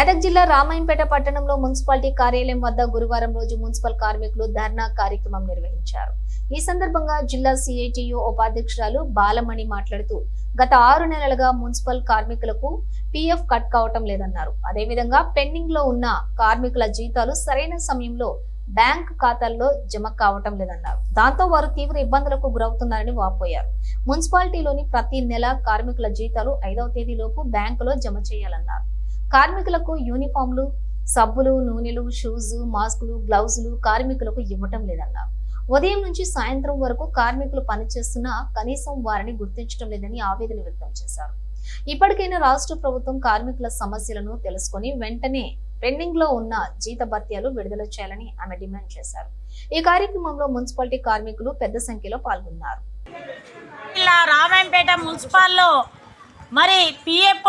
మెదక్ జిల్లా రామాయంపేట పట్టణంలో మున్సిపాలిటీ కార్యాలయం వద్ద గురువారం రోజు మున్సిపల్ కార్మికులు ధర్నా కార్యక్రమం నిర్వహించారు. ఈ సందర్భంగా జిల్లా సిఐటియు ఉపాధ్యక్షురాలు బాలమణి మాట్లాడుతూ గత ఆరు నెలలుగా మున్సిపల్ కార్మికులకు పీఎఫ్ కట్ కావటం లేదన్నారు. అదేవిధంగా పెండింగ్లో ఉన్న కార్మికుల జీతాలు సరైన సమయంలో బ్యాంక్ ఖాతాల్లో జమ కావటం లేదన్నారు. దాంతో వారు తీవ్ర ఇబ్బందులకు గురవుతున్నారని వాపోయారు. మున్సిపాలిటీలోని ప్రతి నెల కార్మికుల జీతాలు ఐదవ తేదీలోపు బ్యాంకులో జమ చేయాలన్నారు. కార్మికులకు యూనిఫామ్లు సబ్బులు నూనెలు షూస్ మాస్కులు గ్లౌజులు కార్మికులకు ఇవ్వటం లేదన్నారు ఉదయం నుంచి సాయంత్రం వరకు కార్మికులు పనిచేస్తున్నా కనీసం వారిని గుర్తించడం లేదని ఆవేదన వ్యక్తం చేశారు. ఇప్పటికైనా రాష్ట్ర ప్రభుత్వం కార్మికుల సమస్యలను తెలుసుకొని వెంటనే పెండింగ్లో ఉన్న జీత భత్యాలు విడుదల చేయాలని ఆమె డిమాండ్ చేశారు. ఈ కార్యక్రమంలో మున్సిపాలిటీ కార్మికులు పెద్ద సంఖ్యలో పాల్గొన్నారు. ఇలా రామాయంపేట మున్సిపాల్లో మరి పిఎఫ్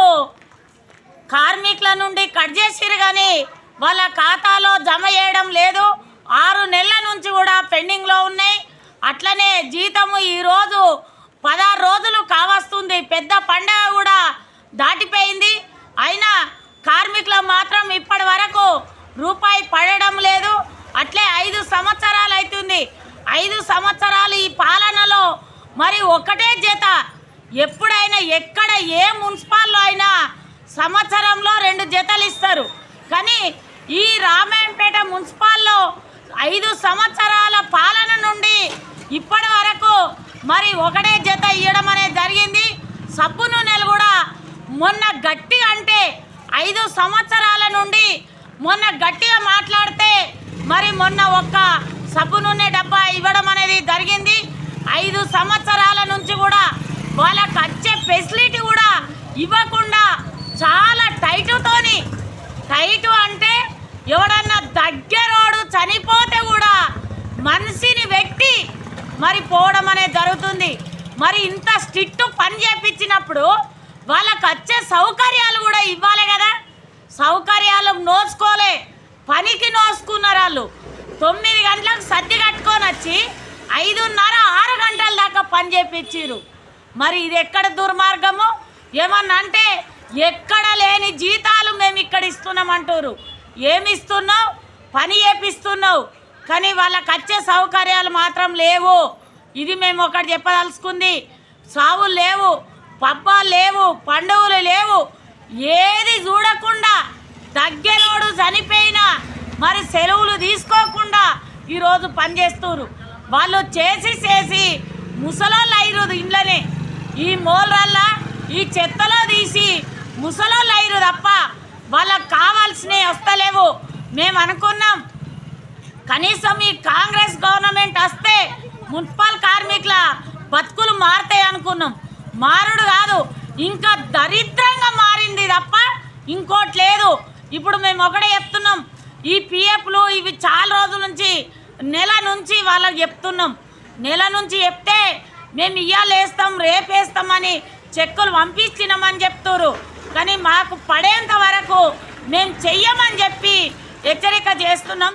కార్మికుల నుండి కట్ చేసిరు కానీ వాళ్ళ ఖాతాలో జమ చేయడం లేదు. ఆరు నెలల నుంచి కూడా పెండింగ్లో ఉన్నాయి. అట్లనే జీతము ఈరోజు పదహారు రోజులు కావస్తుంది. పెద్ద పండగ కూడా దాటిపోయింది. అయినా కార్మికులు మాత్రం ఇప్పటి వరకు రూపాయి పడడం లేదు. అట్లే ఐదు సంవత్సరాలు అవుతుంది ఐదు సంవత్సరాలు ఈ పాలనలో మరి ఒకటే జత. ఎప్పుడైనా ఎక్కడ ఏ మున్సిపాల్లో అయినా సంవత్సరంలో రెండు జతలు ఇస్తారు. కానీ ఈ రామాయణపేట మున్సిపాల్లో ఐదు సంవత్సరాల పాలన నుండి ఇప్పటి వరకు మరి ఒకటే జత ఇవ్వడం అనేది జరిగింది. సబ్బు నూనెలు కూడా మొన్న గట్టి అంటే ఐదు సంవత్సరాల నుండి మొన్న గట్టిగా మాట్లాడితే మరి మొన్న ఒక్క సబ్బు నూనె డబ్బా ఇవ్వడం అనేది జరిగింది. ఐదు సంవత్సరాల నుంచి కూడా వాళ్ళకు వచ్చే ఫెసిలిటీ కూడా ఇవ్వకుండా చాలా టైటుతోని టైటు అంటే ఎవడన్నా దగ్గరోడు చనిపోతే కూడా మనిషిని వెట్టి మరి పోవడం అనేది జరుగుతుంది. మరి ఇంత స్ట్రిక్ట్ పని చేపించినప్పుడు వాళ్ళకు వచ్చే సౌకర్యాలు కూడా ఇవ్వాలి కదా. సౌకర్యాలు నోచుకోలే. పనికి నోసుకున్నారు వాళ్ళు. తొమ్మిది గంటలకు సర్ది కట్టుకొని వచ్చి ఐదున్నర ఆరు గంటల దాకా పని చేపించారు మరి ఇది ఎక్కడ దుర్మార్గము? ఏమన్నా అంటే ఎక్కడ లేని జీతాలు మేము ఇక్కడ ఇస్తున్నామంటారు. ఏమి ఇస్తున్నావు పని చేపిస్తున్నావు. కానీ వాళ్ళకి వచ్చే సౌకర్యాలు మాత్రం లేవు. ఇది మేము ఒకటి చెప్పదలుచుకుంది. సావులు లేవు పబ్బాలు లేవు పండుగలు లేవు. ఏది చూడకుండా దగ్గరోడు చనిపోయినా మరి సెలవులు తీసుకోకుండా ఈరోజు పనిచేస్తున్నారు వాళ్ళు చేసి చేసి ముసలోళ్ళు అయ్యారు ఇండ్లనే. ఈ మూలరల్లా ఈ చెత్తలో తీసి ముసలోళ్ళు అయిరు తప్ప వాళ్ళకి కావాల్సినవి వస్తలేవు. మేము అనుకున్నాం. కనీసం ఈ కాంగ్రెస్ గవర్నమెంట్ వస్తే మున్సిపల్ కార్మికుల బతుకులు మారుతాయి అనుకున్నాం. మారుడు కాదు ఇంకా దరిద్రంగా మారింది తప్ప ఇంకోటి లేదు. ఇప్పుడు మేము ఒకటే చెప్తున్నాం. ఈ పిఎఫ్లు ఇవి చాలా రోజుల నుంచి నెల నుంచి వాళ్ళకి చెప్తున్నాం. నెల నుంచి చెప్తే మేము ఇయ్యాలేస్తాం రేపేస్తామని రేపు వేస్తామని చెక్కులు పంపించినామని చెప్తున్నారు కానీ మాకు పడేంత వరకు మేము చెయ్యమని చెప్పి హెచ్చరిక చేస్తున్నాం.